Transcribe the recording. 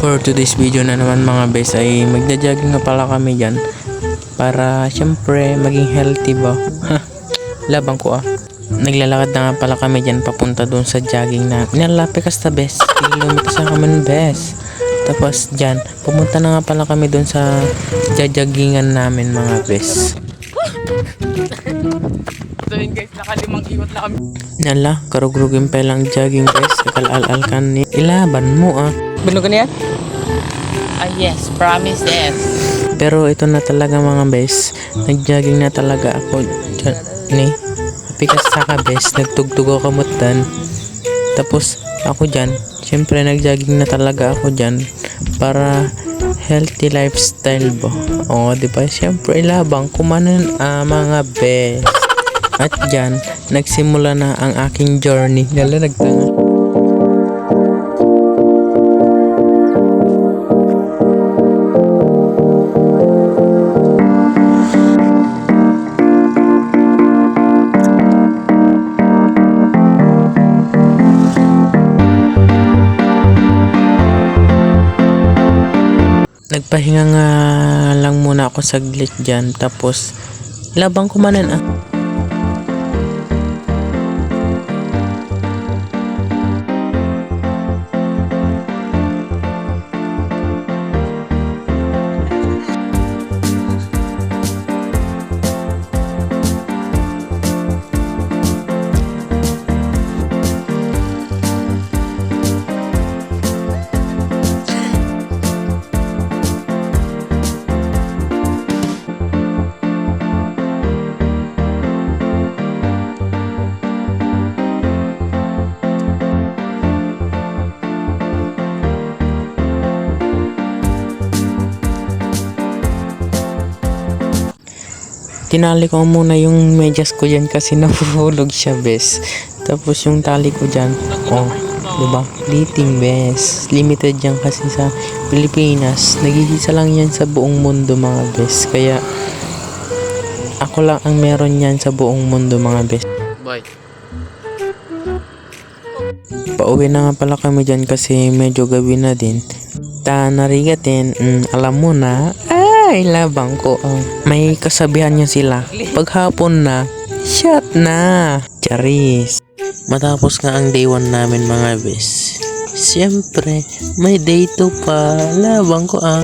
For today's video na naman mga bes ay magja-jogging nga pala kami dyan para syempre maging healthy ba. Labang ko ah. Naglalakad na nga pala kami dyan papunta doon sa jogging na inalapi ka sa bes. Kilometers na kami ng bes. Tapos dyan, pumunta na nga pala kami doon sa jajaggingan namin mga bes. So yun guys, nakalimang iwat na kami. Nala, karugrugin pa lang jogging bes. Kalal-al ka ni. Ilaban mo ah. Bilog ka niya? Ah yes, promise yes. Pero ito na talaga mga bes. Nag-jogging na talaga ako. Ni, pikas sa ka bes. Nagtugtog ako kamutan. Tapos ako dyan. Siyempre nag-jogging na talaga ako dyan. Para healthy lifestyle bo. Oo, di ba? Siyempre ilabang kumanan ah, mga bes. At dyan, nagsimula na ang aking journey. Lala nagtanga. Nagpahinga nga lang muna ako saglit dyan. Tapos, labang kumanan ah. Tinali ko muna yung medyas ko dyan kasi nahuhulog siya, bes. Tapos yung tali ko dyan, oh, diba? Liting, bes. Limited yan kasi sa Pilipinas. Nag-iisa lang yan sa buong mundo, mga bes. Kaya, ako lang ang meron yan sa buong mundo, mga bes. Boy. Pauwi na nga pala kami dyan kasi medyo gabi na din. Ta narigatin, mm, alam mo na, ay labang ko. ah. may kasabihan niya sila. Paghapon na, shut na. Charis. Matapos nga ang day 1 namin mga bes. Siyempre, may day 2 pa. Labang ko ah.